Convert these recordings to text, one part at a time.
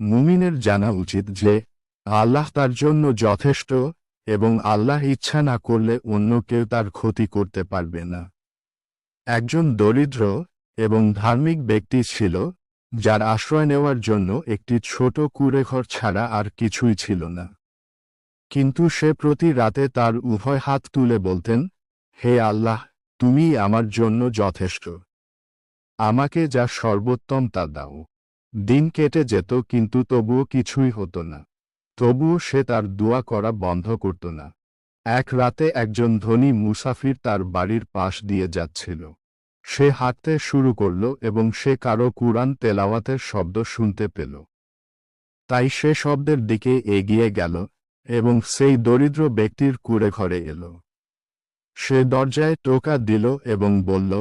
মুমিনের জানা উচিত যে, আল্লাহ তার জন্য যথেষ্ট এবং আল্লাহ ইচ্ছা না করলে অন্য কেউ তার ক্ষতি করতে পারবে না। একজন দরিদ্র এবং ধার্মিক ব্যক্তি ছিল, যার আশ্রয় নেওয়ার জন্য একটি ছোট কুড়েঘর ছাড়া আর কিছুই ছিল না। কিন্তু সে প্রতি রাতে তার উভয় হাত তুলে বলতেন, হে আল্লাহ তুমি আমার জন্য যথেষ্ট। আমাকে যা সর্বোত্তম তা দাও। দিন কেটে যেত কিন্তু তবুও কিছুই হতো না। তবুও সে তার দোয়া করা বন্ধ করত না। এক রাতে একজন ধনী মুসাফির তার বাড়ির পাশ দিয়ে যাচ্ছিল। সে হাঁটতে শুরু করল এবং সে কারও কুরআন তেলাওয়াতের শব্দ শুনতে পেল। তাই সে শব্দের দিকে এগিয়ে গেল এবং সেই দরিদ্র ব্যক্তির কুড়ে ঘরে এল। সে দরজায় টোকা দিল এবং বলল,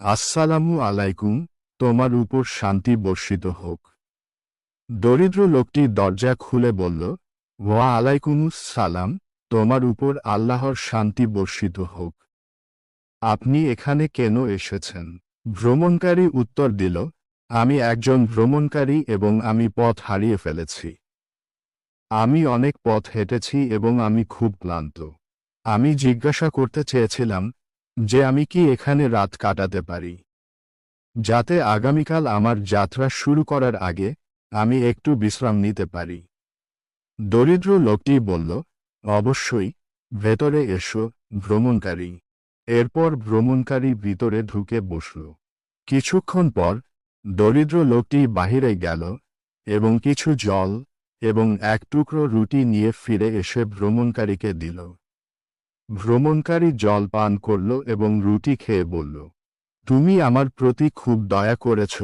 আসসালামু আলাইকুম। তোমার উপর শান্তি বর্ষিত হোক। দরিদ্র লোকটি দরজা খুলে বলল ওয়া আলাইকুমুস সালাম, তোমার উপর আল্লাহর শান্তি বর্ষিত হোক। আপনি এখানে কেন এসেছেন? ভ্রমণকারী উত্তর দিল, আমি একজন ভ্রমণকারী এবং আমি পথ হারিয়ে ফেলেছি। আমি অনেক পথ হেঁটেছি এবং আমি খুব ক্লান্ত। আমি জিজ্ঞাসা করতে চেয়েছিলাম যে আমি কি এখানে রাত কাটাতে পারি? যাতে আগামীকাল আমার যাত্রা শুরু করার আগে আমি একটু বিশ্রাম নিতে পারি। দরিদ্র লোকটি বলল, অবশ্যই, ভেতরে এসো, ভ্রমণকারী। এরপর ভ্রমণকারী ভিতরে ঢুকে বসল। কিছুক্ষণ পর দরিদ্র লোকটি বাহিরে গেল এবং কিছু জল এবং এক টুকরো রুটি নিয়ে ফিরে এসে ভ্রমণকারীকে দিল। ভ্রমণকারী জল পান করল এবং রুটি খেয়ে বলল তুমি আমার প্রতি খুব দয়া করেছ,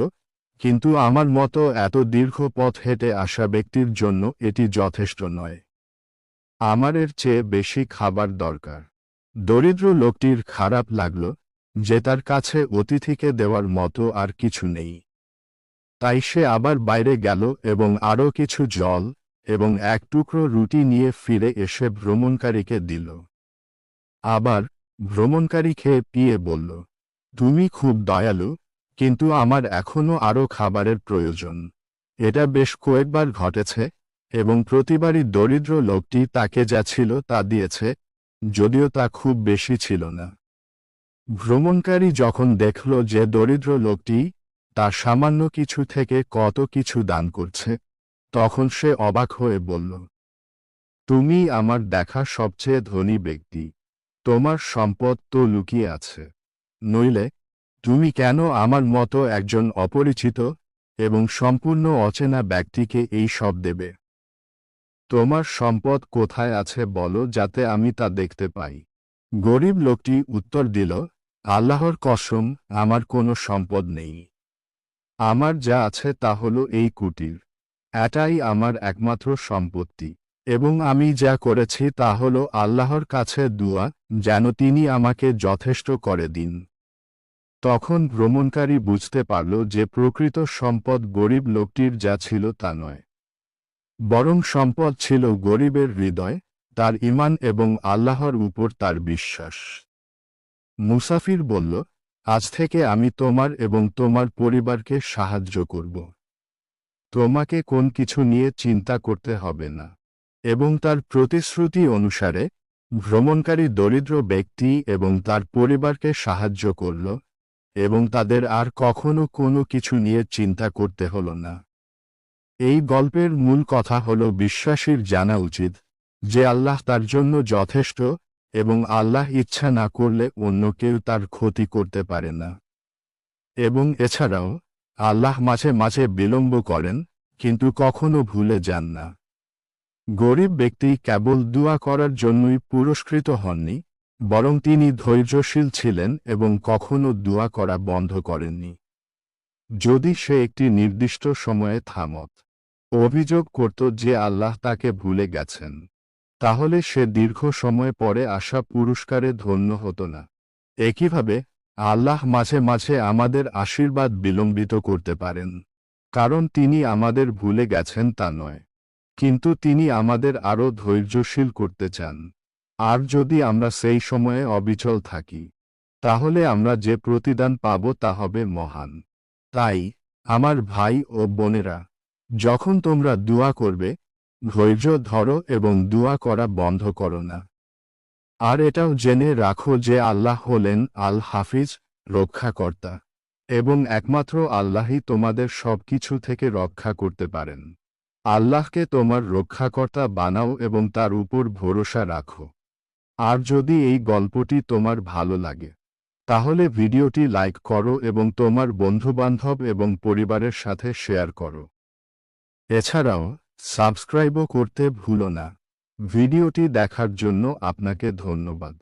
কিন্তু আমার মতো এত দীর্ঘ পথ হেঁটে আসা ব্যক্তির জন্য এটি যথেষ্ট নয়। আমার এর চেয়ে বেশি খাবার দরকার। দরিদ্র লোকটির খারাপ লাগল যে তার কাছে অতিথিকে দেওয়ার মতো আর কিছু নেই। তাই সে আবার বাইরে গেল এবং আরও কিছু জল এবং এক টুকরো রুটি নিয়ে ফিরে এসে ভ্রমণকারীকে দিল। আবার ভ্রমণকারী খেয়ে পিয়ে বলল তুমি খুব দয়ালু, কিন্তু আমার এখনও আরও খাবারের প্রয়োজন। এটা বেশ কয়েকবার ঘটেছে, এবং প্রতিবারই দরিদ্র লোকটি তাকে যা ছিল তা দিয়েছে, যদিও তা খুব বেশি ছিল না। ভ্রমণকারী যখন দেখল যে দরিদ্র লোকটি তার সামান্য কিছু থেকে কত কিছু দান করছে, তখন সে অবাক হয়ে বলল, তুমি আমার দেখা সবচেয়ে ধনী ব্যক্তি, তোমার সম্পদ তো লুকিয়ে আছে। নইলে তুমি কেন আমার মতো একজন অপরিচিত এবং সম্পূর্ণ অচেনা ব্যক্তিকে এই সব দেবে? তোমার সম্পদ কোথায় আছে বলো যাতে আমি তা দেখতে পাই। গরিব লোকটি উত্তর দিল, আল্লাহর কসম, আমার কোনো সম্পদ নেই। আমার যা আছে তা হল এই কুটির। এটাই আমার একমাত্র সম্পত্তি। এবং আমি যা করেছি তা হল আল্লাহর কাছে দুয়া, যেন তিনি আমাকে যথেষ্ট করে দিন। তখন ভ্রমণকারী বুঝতে পারল যে প্রকৃত সম্পদ গরিব লোকটির যা ছিল তা নয়। বরং সম্পদ ছিল গরিবের হৃদয়, তার ইমান এবং আল্লাহর উপর তার বিশ্বাস। মুসাফির বলল, আজ থেকে আমি তোমার এবং তোমার পরিবারকে সাহায্য করব। তোমাকে কোন কিছু নিয়ে চিন্তা করতে হবে না। এবং তার প্রতিশ্রুতি অনুসারে, ভ্রমণকারী দরিদ্র ব্যক্তি এবং তার পরিবারকে সাহায্য করল এবং তাদের আর কখনো কোনো কিছু নিয়ে চিন্তা করতে হল না। এই গল্পের মূল কথা হল বিশ্বাসীর জানা উচিত, যে আল্লাহ তার জন্য যথেষ্ট এবং আল্লাহ ইচ্ছা না করলে অন্য কেউ তার ক্ষতি করতে পারে না। এবং এছাড়াও, আল্লাহ মাঝে মাঝে বিলম্ব করেন, কিন্তু কখনো ভুলে যান না। গরিব ব্যক্তি কেবল দোয়া করার জন্যই পুরস্কৃত হননি বরং তিনি ধৈর্যশীল ছিলেন এবং কখনো দোয়া করা বন্ধ করেননি। যদি সে একটি নির্দিষ্ট সময়ে থামত, অভিযোগ করত যে আল্লাহ তাকে ভুলে গেছেন, তাহলে সে দীর্ঘ সময় পরে আসা পুরস্কারে ধন্য হতো না। একইভাবে, আল্লাহ মাঝে মাঝে আমাদের আশীর্বাদ বিলম্বিত করতে পারেন, কারণ তিনি আমাদের ভুলে গেছেন তা নয়, কিন্তু তিনি আমাদের আরও ধৈর্যশীল করতে চান। আর যদি আমরা সেই সময়ে অবিচল থাকি, তাহলে আমরা যে প্রতিদান পাব তা হবে মহান। তাই, আমার ভাই ও বোনেরা, যখন তোমরা দোয়া করবে, ধৈর্য ধরো এবং দোয়া করা বন্ধ করো না। আর এটাও জেনে রাখো যে আল্লাহ হলেন আল হাফিজ রক্ষাকর্তা, এবং একমাত্র আল্লাহই তোমাদের সবকিছু থেকে রক্ষা করতে পারেন। আল্লাহকে তোমার রক্ষাকর্তা বানাও এবং তার উপর ভরসা রাখো। আর যদি এই গল্পটি তোমার ভালো লাগে, তাহলে ভিডিওটি লাইক করো এবং তোমার বন্ধুবান্ধব এবং পরিবারের সাথে শেয়ার করো। এছাড়াও, সাবস্ক্রাইবও করতে ভুলো না। ভিডিওটি দেখার জন্য আপনাকে ধন্যবাদ।